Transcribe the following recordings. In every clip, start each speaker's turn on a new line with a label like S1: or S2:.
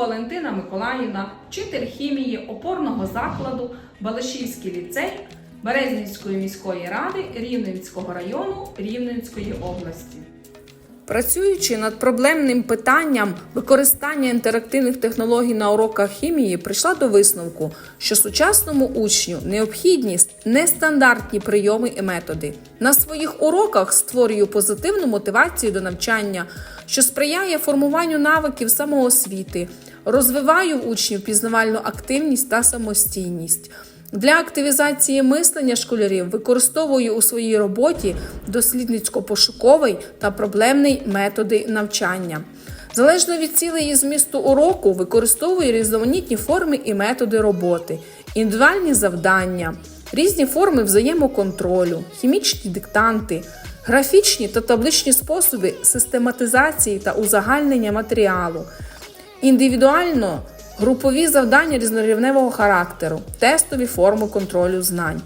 S1: Валентина Миколаївна, вчитель хімії опорного закладу Балашівський ліцей Березнівської міської ради Рівненського району Рівненської області. Працюючи над проблемним питанням використання інтерактивних технологій на уроках хімії, прийшла до висновку, що сучасному учню необхідні нестандартні прийоми і методи. На своїх уроках створюю позитивну мотивацію до навчання, що сприяє формуванню навиків самоосвіти, розвиваю учнів пізнавальну активність та самостійність. Для активізації мислення школярів використовую у своїй роботі дослідницько-пошуковий та проблемний методи навчання. Залежно від цілей і змісту уроку, використовую різноманітні форми і методи роботи, індивідуальні завдання, різні форми взаємоконтролю, хімічні диктанти, графічні та табличні способи систематизації та узагальнення матеріалу, індивідуально групові завдання різнорівневого характеру, тестові форми контролю знань.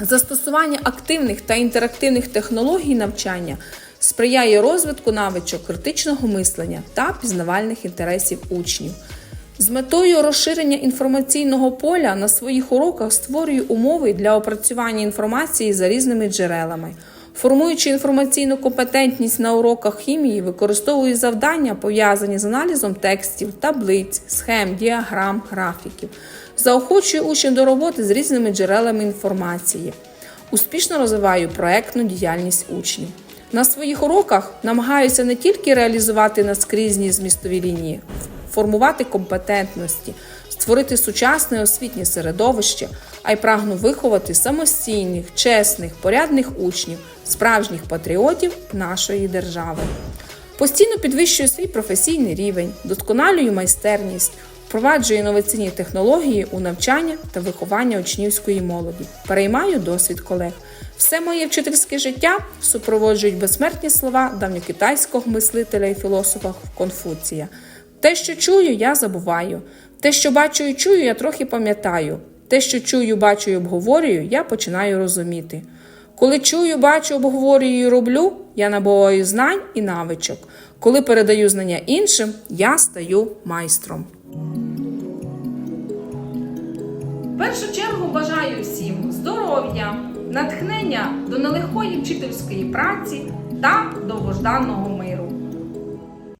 S1: Застосування активних та інтерактивних технологій навчання сприяє розвитку навичок критичного мислення та пізнавальних інтересів учнів. З метою розширення інформаційного поля на своїх уроках створюю умови для опрацювання інформації за різними джерелами. Формуючи інформаційну компетентність на уроках хімії, використовую завдання, пов'язані з аналізом текстів, таблиць, схем, діаграм, графіків. Заохочую учнів до роботи з різними джерелами інформації. Успішно розвиваю проектну діяльність учнів. На своїх уроках намагаюся не тільки реалізувати наскрізні змістові лінії, формувати компетентності, створити сучасне освітнє середовище, а й прагну виховати самостійних, чесних, порядних учнів, справжніх патріотів нашої держави. Постійно підвищую свій професійний рівень, досконалюю майстерність, впроваджую інноваційні технології у навчання та виховання учнівської молоді, переймаю досвід колег. Все моє вчительське життя супроводжують безсмертні слова давньокитайського мислителя і філософа Конфуція. Те, що чую, я забуваю. Те, що бачу і чую, я трохи пам'ятаю. Те, що чую, бачу і обговорюю, я починаю розуміти. Коли чую, бачу, обговорюю і роблю, я набуваю знань і навичок. Коли передаю знання іншим, я стаю майстром. В першу чергу бажаю всім здоров'я, натхнення до нелегкої вчительської праці та довгожданого